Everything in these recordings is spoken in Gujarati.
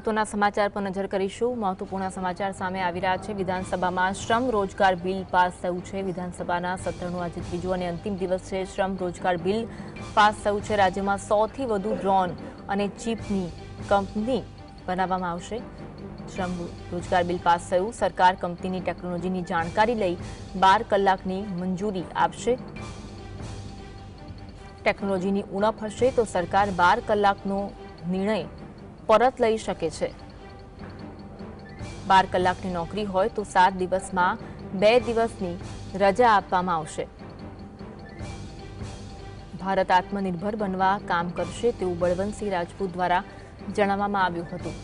મહત્વના સમાચાર પર નજર કરીશું. મહત્વપૂર્ણ સમાચાર સામે આવી રહ્યા છે. વિધાનસભામાં શ્રમ રોજગાર બિલ પાસ થયું છે. વિધાનસભાના સત્રનું આજે ત્રીજો અને અંતિમ દિવસ છે. શ્રમ રોજગાર બિલ પાસ થયું છે. રાજ્યમાં સૌથી વધુ ડ્રોન અને ચીપની કંપની બનાવવામાં આવશે. શ્રમ રોજગાર બિલ પાસ થયું. સરકાર કંપનીની ટેકનોલોજીની જાણકારી લઈ બાર કલાકની મંજૂરી આપશે. ટેકનોલોજીની ઉણપ હશે તો સરકાર બાર કલાકનો નિર્ણય પરત લઈ શકે છે. બાર કલાકની નોકરી હોય તો સાત દિવસમાં બે દિવસની રજા આપવામાં આવશે. ભારત આત્મનિર્ભર બનવા કામ કરશે તેવું બળવંતસિંહ રાજપૂત દ્વારા જણાવવામાં આવ્યું હતું.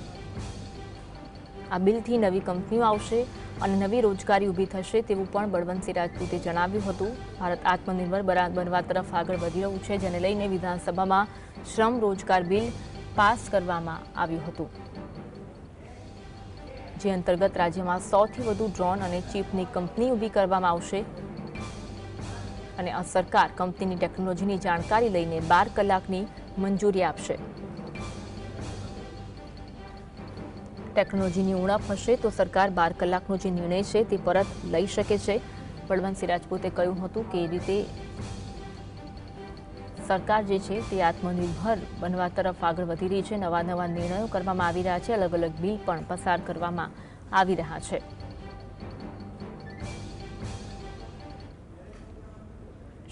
આ બિલથી નવી કંપનીઓ આવશે અને નવી રોજગારી ઊભી થશે તેવું પણ બળવંતસિંહ રાજપૂતે જણાવ્યું હતું. ભારત આત્મનિર્ભર બનવા તરફ આગળ વધી રહ્યું છે, જેને લઈને વિધાનસભામાં શ્રમ રોજગાર બિલ પાસ કરવામાં આવ્યું હતું. જે અંતર્ગત રાજ્યમાં સૌથી વધુ ડ્રોન અને ચીપની કંપની ઊભી કરવામાં આવશે અને આ સરકાર કંપનીની ટેકનોલોજીની જાણકારી લઈને બાર કલાકની મંજૂરી આપશે. ટેકનોલોજીની ઉણપ હશે તો સરકાર બાર કલાકનો જે નિર્ણય છે તે પરત લઈ શકે છે. બળવંતસિંહ રાજપૂતે કહ્યું હતું કે એ રીતે સરકાર જે છે તે આત્મનિર્ભર બનવા તરફ આગળ વધી રહી છે. નવા નવા નિર્ણયો કરવામાં આવી રહ્યા છે. અલગ અલગ બિલ પણ પસાર કરવામાં આવી રહ્યા છે.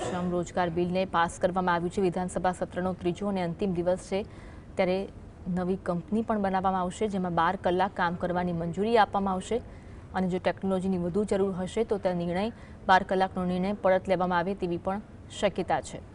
શ્રમ રોજગાર બિલને પાસ કરવામાં આવ્યું છે. વિધાનસભા સત્રનો ત્રીજો અને અંતિમ દિવસ છે. ત્યારે નવી કંપની પણ બનાવવામાં આવશે, જેમાં બાર કલાક કામ કરવાની મંજૂરી આપવામાં આવશે અને જો ટેકનોલોજીની વધુ જરૂર હશે, તો તે નિર્ણય બાર કલાકનો નિર્ણય પરત લેવામાં આવે તેવી પણ શક્યતા છે.